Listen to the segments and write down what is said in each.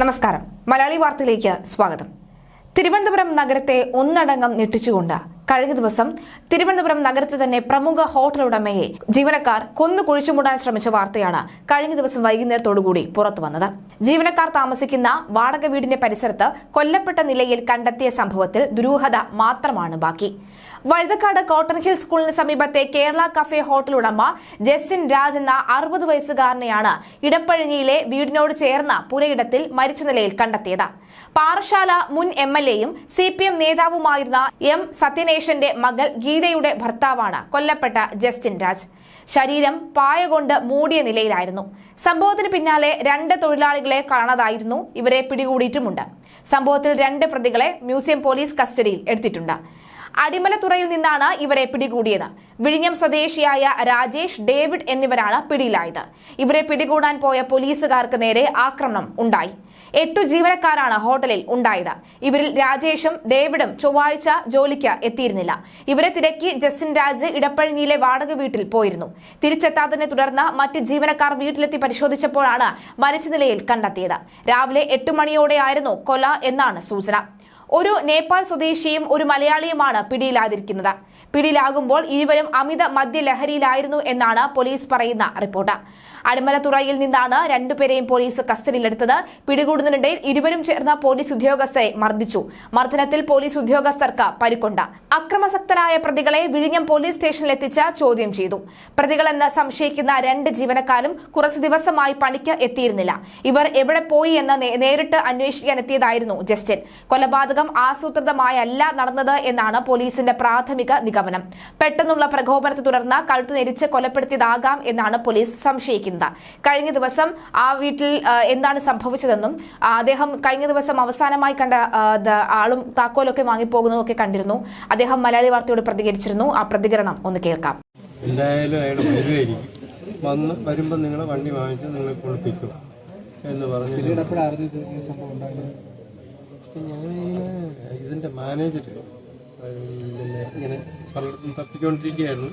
നമസ്കാരം. മലയാളി വാർത്തയിലേക്ക് സ്വാഗതം. തിരുവനന്തപുരം നഗരത്തെ ഒന്നടങ്കം ഞെട്ടിച്ചുകൊണ്ട് കഴിഞ്ഞ ദിവസം തിരുവനന്തപുരം നഗരത്തിൽ തന്നെ പ്രമുഖ ഹോട്ടൽ ഉടമയെ ജീവനക്കാർ കൊന്നു കുഴിച്ചുമൂടാൻ ശ്രമിച്ച വാർത്തയാണ് കഴിഞ്ഞ ദിവസം വൈകുന്നേരത്തോടുകൂടി പുറത്തു വന്നത്. ജീവനക്കാർ താമസിക്കുന്ന വാടക വീടിന്റെ പരിസരത്ത് കൊല്ലപ്പെട്ട നിലയിൽ കണ്ടെത്തിയ സംഭവത്തിൽ ദുരൂഹത മാത്രമാണ് ബാക്കി. വഴുതക്കാട് കോട്ടൺ ഹിൽ സ്കൂളിന് സമീപത്തെ കേരള കഫേ ഹോട്ടൽ ഉടമ ജസ്റ്റിൻ രാജ് എന്ന അറുപത് വയസ്സുകാരനെയാണ് ഇടപ്പഴിഞ്ഞിയിലെ വീടിനോട് ചേർന്ന പുരയിടത്തിൽ മരിച്ച നിലയിൽ കണ്ടെത്തിയത്. പാറശാല മുൻ എം എൽ എയും സി പി എം നേതാവുമായിരുന്ന എം സത്യനേശന്റെ മകൾ ഗീതയുടെ ഭർത്താവാണ് കൊല്ലപ്പെട്ട ജസ്റ്റിൻ രാജ്. ശരീരം പായ കൊണ്ട് മൂടിയ നിലയിലായിരുന്നു. സംഭവത്തിന് പിന്നാലെ രണ്ട് തൊഴിലാളികളെ കാണാതായിരുന്നു ഇവരെ പിടികൂടിയിട്ടുമുണ്ട്. സംഭവത്തിൽ രണ്ട് പ്രതികളെ മ്യൂസിയം പോലീസ് കസ്റ്റഡിയിൽ എടുത്തിട്ടുണ്ട്. അടിമലത്തുറയിൽ നിന്നാണ് ഇവരെ പിടികൂടിയത്. വിഴിഞ്ഞം സ്വദേശിയായ രാജേഷ് ഡേവിഡ് എന്നിവരാണ് പിടിയിലായത്. ഇവരെ പിടികൂടാൻ പോയ പോലീസുകാർക്ക് നേരെ ആക്രമണം ഉണ്ടായി. എട്ടു ജീവനക്കാരാണ് ഹോട്ടലിൽ ഉണ്ടായത്. ഇവരിൽ രാജേഷും ഡേവിഡും ചൊവ്വാഴ്ച ജോലിക്ക് എത്തിയിരുന്നില്ല. ഇവരെ തിരക്കി ജസ്റ്റിൻ രാജ് ഇടപ്പഴിഞ്ഞിയിലെ വാടക വീട്ടിൽ പോയിരുന്നു. തിരിച്ചെത്താത്തതിനെ തുടർന്ന് മറ്റ് ജീവനക്കാർ വീട്ടിലെത്തി പരിശോധിച്ചപ്പോഴാണ് മരിച്ച നിലയിൽ കണ്ടെത്തിയത്. രാവിലെ എട്ട് മണിയോടെയായിരുന്നു കൊല എന്നാണ് സൂചന. ഒരു നേപ്പാൾ സ്വദേശിയും ഒരു മലയാളിയുമാണ് പിടിയിലാതിരിക്കുന്നത്. പിടിയിലാകുമ്പോൾ ഇരുവരും അമിത മദ്യലഹരിയിലായിരുന്നു എന്നാണ് പോലീസ് പറയുന്ന റിപ്പോർട്ട്. അടിമലത്തുറയിൽ നിന്നാണ് രണ്ടുപേരെയും പോലീസ് കസ്റ്റഡിയിലെടുത്തത്. പിടികൂടുന്നതിനിടയിൽ ഇരുവരും ചേർന്ന പോലീസ് ഉദ്യോഗസ്ഥരെ മർദ്ദിച്ചു. മർദ്ദനത്തിൽ പോലീസ് ഉദ്യോഗസ്ഥർക്ക് പരിക്കുണ്ട്. അക്രമസക്തരായ പ്രതികളെ വിഴിഞ്ഞം പോലീസ് സ്റ്റേഷനിൽ എത്തിച്ച് ചോദ്യം ചെയ്തു. പ്രതികളെന്ന് സംശയിക്കുന്ന രണ്ട് ജീവനക്കാരും കുറച്ചു ദിവസമായി പണിക്ക് എത്തിയിരുന്നില്ല. ഇവർ എവിടെ പോയി എന്ന് നേരിട്ട് അന്വേഷിക്കാൻ എത്തിയതായിരുന്നു ജസ്റ്റിൻ. കൊലപാതകം ആസൂത്രിതമായല്ല നടന്നത് എന്നാണ് പോലീസിന്റെ പ്രാഥമിക നിഗമനം. പെട്ടെന്നുള്ള പ്രകോപനത്തെ തുടർന്ന് കഴുത്തു നെരിച്ച് കൊലപ്പെടുത്തിയതാകാം എന്നാണ് പോലീസ് സംശയിക്കുന്നത്. കഴിഞ്ഞ ദിവസം ആ വീട്ടിൽ എന്താണ് സംഭവിച്ചതെന്നും അദ്ദേഹം കഴിഞ്ഞ ദിവസം അവസാനമായി കണ്ട ആളും താക്കോലൊക്കെ വാങ്ങിപ്പോകുന്നതൊക്കെ കണ്ടിരുന്നു. അദ്ദേഹം മലയാളി വാർത്തയോട് പ്രതികരിച്ചിരുന്നു. ആ പ്രതികരണം ഒന്ന് കേൾക്കാം. എന്തായാലും അയാൾ വരുമായിരിക്കും വന്ന് വരുമ്പോൾ നിങ്ങളെ വണ്ടി വാങ്ങിച്ച് നിങ്ങളെ കുളിപ്പിക്കും എന്ന് പറഞ്ഞു ഞാനിങ്ങനെ ഇതിന്റെ മാനേജർ പിന്നെ ഇങ്ങനെ തപ്പിക്കൊണ്ടിരിക്കുകയായിരുന്നു.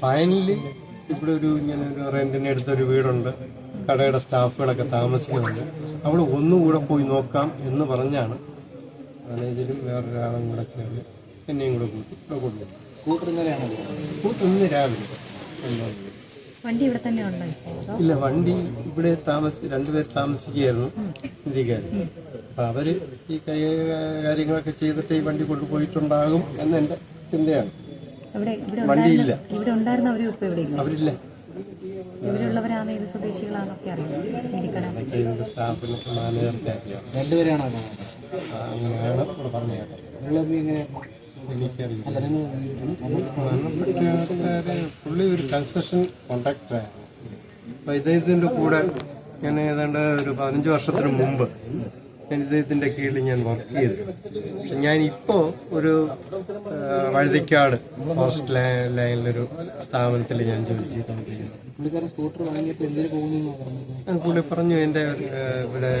ഫൈനലി ഇവിടെ ഒരു ഇങ്ങനെ ഒരു റെന്റിന് എടുത്തൊരു വീടുണ്ട്. കടയുടെ സ്റ്റാഫുകളൊക്കെ താമസിക്കുന്നുണ്ട്. അവിടെ ഒന്നുകൂടെ പോയി നോക്കാം എന്ന് പറഞ്ഞാണ് മാനേജരും വേറൊരാളും കൂടെ ചേർന്ന് എന്നെയും കൂടെ കൂട്ടി ഇവിടെ കൊണ്ടുപോയി. സ്കൂട്ടർ സ്കൂട്ടർ ഇന്ന് രാവിലെ. വണ്ടി ഇവിടെ തന്നെ ഉണ്ടോ? ഇല്ല വണ്ടി ഇവിടെ താമസി രണ്ടുപേർ താമസിക്കുകയായിരുന്നു ഇന്ത്യക്കാർ അപ്പൊ അവർ ഈ കൈ കാര്യങ്ങളൊക്കെ ചെയ്തിട്ട് ഈ വണ്ടി കൊണ്ടുപോയിട്ടുണ്ടാകും എന്നെന്റെ ചിന്തയാണ്. ഇവിടെ ഇവിടെ വണ്ടിയില്ല. ഇവിടെ ഉണ്ടായിരുന്നവരും ഇപ്പൊ ഇവിടെ ഇല്ല അവരില്ല. ഇവിടെയുള്ളവരാണ് ഏത് സ്വദേശികളാണെന്നൊക്കെ അറിയാം. രണ്ടുപേരാണോ അങ്ങനെയാണ് ഇവിടെ പറഞ്ഞു മരണപ്പെട്ട പുള്ളി ഒരു കൺസ്ട്രക്ഷൻ കോൺട്രാക്ടറായിരുന്നു. അപ്പൊ ഇദ്ദേഹത്തിന്റെ കൂടെ ഞാൻ ഏതാണ്ട് ഒരു പതിനഞ്ച് വർഷത്തിന് മുമ്പ് ഇദ്ദേഹത്തിന്റെ കീഴിൽ ഞാൻ വർക്ക് ചെയ്തു. പക്ഷെ ഞാൻ ഇപ്പോ ഒരു വഴുതിക്കാട് ഫോറസ്റ്റ് ലൈനിലൊരു സ്ഥാപനത്തിൽ ഞാൻ ജോലി ചെയ്തുകൊണ്ടിരിക്കുന്നു. പുള്ളി പറഞ്ഞു എന്റെ ഇവിടെ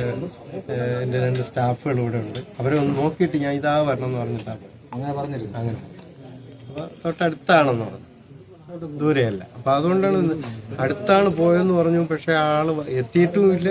എന്റെ രണ്ട് സ്റ്റാഫുകൾ ഇവിടെ ഉണ്ട്. അവരെ ഒന്ന് നോക്കിയിട്ട് ഞാൻ ഇതാ വരണം എന്ന് പറഞ്ഞിട്ടാണ് അങ്ങനെ പറഞ്ഞിരുന്നു? അങ്ങനെ. അപ്പൊ തൊട്ടടുത്താണെന്ന് പറഞ്ഞു. ദൂരെയല്ല. അപ്പൊ അതുകൊണ്ടാണ് അടുത്താണ് പോയെന്ന് പറഞ്ഞു പക്ഷെ ആൾ എത്തിയിട്ടുമില്ല.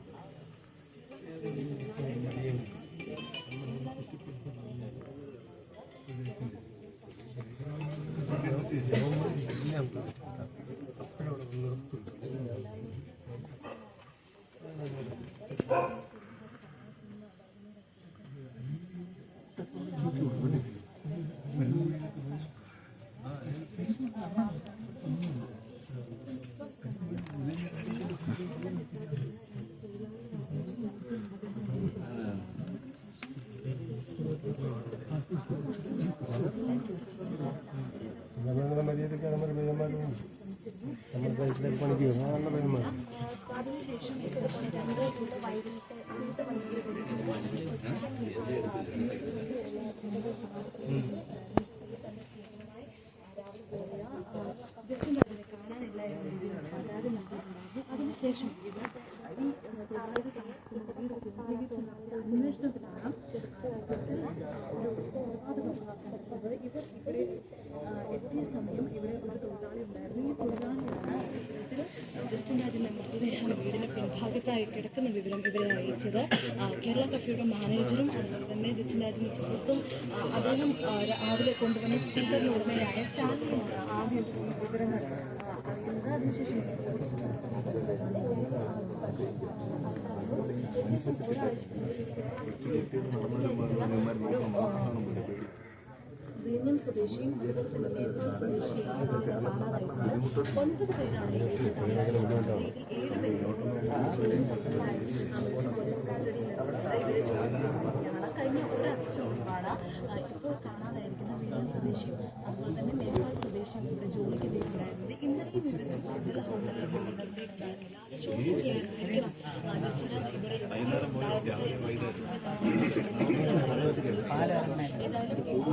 全部。ശേഷം ചിലപ്പോൾ രണ്ട് ഇത് വൈകിട്ട് അഞ്ച് മണിക്ക് ജസ്റ്റ് അതിനെ കാണാനില്ല എന്ന പരാതി നൽകിയിട്ടുണ്ടായിരുന്നു അതിനുശേഷം ഇത് ഈ താഴെ താമസിക്കുന്നത് അന്വേഷണത്തിലാണ് ഒരു കൊലപാതകം നടക്കുന്നത് ഇവർ ഇവിടെ എത്തിയ സമയം ഇവിടെ ഒരു തൊഴിലാളി ഉണ്ടായിരുന്നു. ഈ മൃതദേഹം വീടിന് പിൻഭാഗത്തായി കിടക്കുന്ന വിവരം ഇവരെ അറിയിച്ചത് കേരള കഫേയുടെ മാനേജറും അതുപോലെ തന്നെ ജസ്റ്റിനായിരുന്ന സുഹൃത്തും അദ്ദേഹം രാവിലെ കൊണ്ടുവന്ന സ്പീക്കറിന് ഉടമയായ സ്റ്റാലിനാണ് ആദ്യം വിവരങ്ങൾ അറിയുന്നത് അതിനുശേഷം വിഴിഞ്ഞം സ്വദേശിയും നേപ്പാൾ സ്വദേശിയുമാണ് കാണാതായിട്ടുള്ളത് ഒൻപത് പേരാണ് ഏഴ് പേരും പോലീസ് ചോദ്യം ചെയ്യുകയാണ് കഴിഞ്ഞ ഒരാഴ്ച മുൻപാണ് ആ, ഇപ്പോൾ കാണാതായിരിക്കുന്ന വിഴിഞ്ഞം സ്വദേശിയും അതുപോലെ തന്നെ നേപ്പാൾ സ്വദേശിയും ഇവിടെ ജോലിക്ക് എത്തിയിട്ടുണ്ടായിരുന്നത് ഈ ഇവരുടെ കൂടുതൽ ഹോട്ടലിൽ ജോലി നടത്തിയിട്ടുണ്ടായിരുന്നില്ല അത് ചോദ്യം ചെയ്യാനായിരിക്കണം ഇവിടെ ഏതായാലും